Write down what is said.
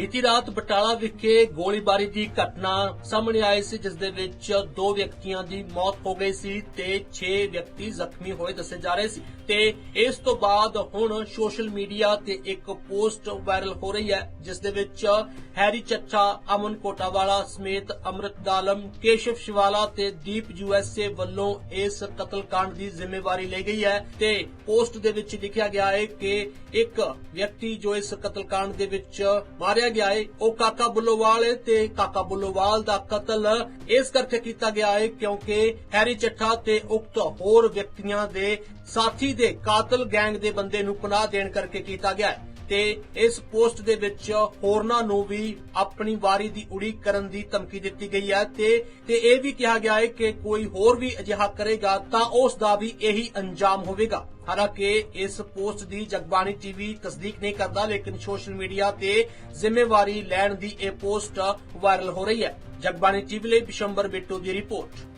ਬੀਤੀ ਰਾਤ ਬਟਾਲਾ ਵਿਖੇ ਗੋਲੀਬਾਰੀ ਦੀ ਘਟਨਾ ਸਾਹਮਣੇ ਆਈ ਸੀ, ਜਿਸ ਦੇ ਵਿੱਚ ਦੋ ਵਿਅਕਤੀਆਂ ਦੀ ਮੌਤ ਹੋ ਗਈ ਸੀ ਤੇ 6 ਵਿਅਕਤੀ ਜ਼ਖਮੀ ਹੋਏ ਦੱਸੇ ਜਾ ਰਹੇ ਸੀ ਤੇ ਇਸ ਤੋਂ ਬਾਅਦ ਹੁਣ ਸੋਸ਼ਲ ਮੀਡੀਆ ਤੇ ਇੱਕ ਪੋਸਟ ਵਾਇਰਲ ਹੋ ਰਹੀ ਹੈ, ਜਿਸ ਦੇ ਵਿੱਚ ਹੈਰੀ ਚੱਚਾ ਅਮਨ ਕੋਟਾਵਾਲਾ ਸਮੇਤ ਅਮਰਤ ਦਾਲਮ, ਕੇਸ਼ਵ ਸ਼ਿਵਾਲਾ ਤੇ ਦੀਪ ਯੂਐਸਏ ਵੱਲੋਂ ਇਸ ਕਤਲकांड ਦੀ ਜ਼ਿੰਮੇਵਾਰੀ ਲਈ ਗਈ ਹੈ ਤੇ ਪੋਸਟ ਦੇ ਵਿੱਚ ਲਿਖਿਆ ਗਿਆ ਹੈ ਕਿ ਇੱਕ ਵਿਅਕਤੀ ਜੋ ਇਸ ਕਤਲकांड ਦੇ ਵਿੱਚ ਮਾਰਿਆ ਗਿਆ ਹੈ ਉਹ ਕਾਕਾ ਬੁੱਲੋਵਾਲ ਹੈ ਤੇ ਕਾਕਾ ਬੁੱਲੋਵਾਲ ਦਾ ਕਤਲ ਇਸ ਕਰਕੇ ਕੀਤਾ ਗਿਆ ਹੈ ਕਿਉਂਕਿ ਹੈਰੀ ਚੱਠਾ ਤੇ ਉਕਤ ਹੋਰ ਵਿਅਕਤੀਆਂ ਦੇ ਸਾਥੀ ਦੇ ਕਾਤਲ ਗੈਂਗ ਦੇ ਬੰਦੇ ਨੂੰ ਪਨਾਹ ਦੇਣ ਕਰਕੇ ਕੀਤਾ ਗਿਆ ਹੈ ਤੇ ਇਸ ਪੋਸਟ ਦੇ ਵਿੱਚ ਹੋਰਨਾਂ ਨੂੰ ਵੀ ਆਪਣੀ ਵਾਰੀ ਦੀ ਉਡੀਕ ਕਰਨ ਦੀ ਧਮਕੀ ਦਿੱਤੀ ਗਈ ਹੈ ਤੇ ਤੇ ਇਹ ਵੀ ਕਿਹਾ ਗਿਆ ਹੈ ਕਿ ਕੋਈ ਹੋਰ ਵੀ ਅਜਿਹਾ ਕਰੇਗਾ ਤਾਂ ਉਸ ਦਾ ਵੀ ਇਹੀ ਅੰਜਾਮ ਹੋਵੇਗਾ। ਹਾਲਾਂਕਿ ਇਸ ਪੋਸਟ ਦੀ ਜਗਬਾਣੀ ਟੀਵੀ ਤਸਦੀਕ ਨਹੀਂ ਕਰਦਾ, ਲੇਕਿਨ ਸੋਸ਼ਲ ਮੀਡੀਆ ਤੇ ਜ਼ਿੰਮੇਵਾਰੀ ਲੈਣ ਦੀ ਇਹ ਪੋਸਟ ਵਾਇਰਲ ਹੋ ਰਹੀ ਹੈ। ਜਗਬਾਣੀ ਟੀਵੀ ਲਈ ਬਿਸ਼ੰਬਰ ਬਿੱਟੂ ਦੀ ਰਿਪੋਰਟ।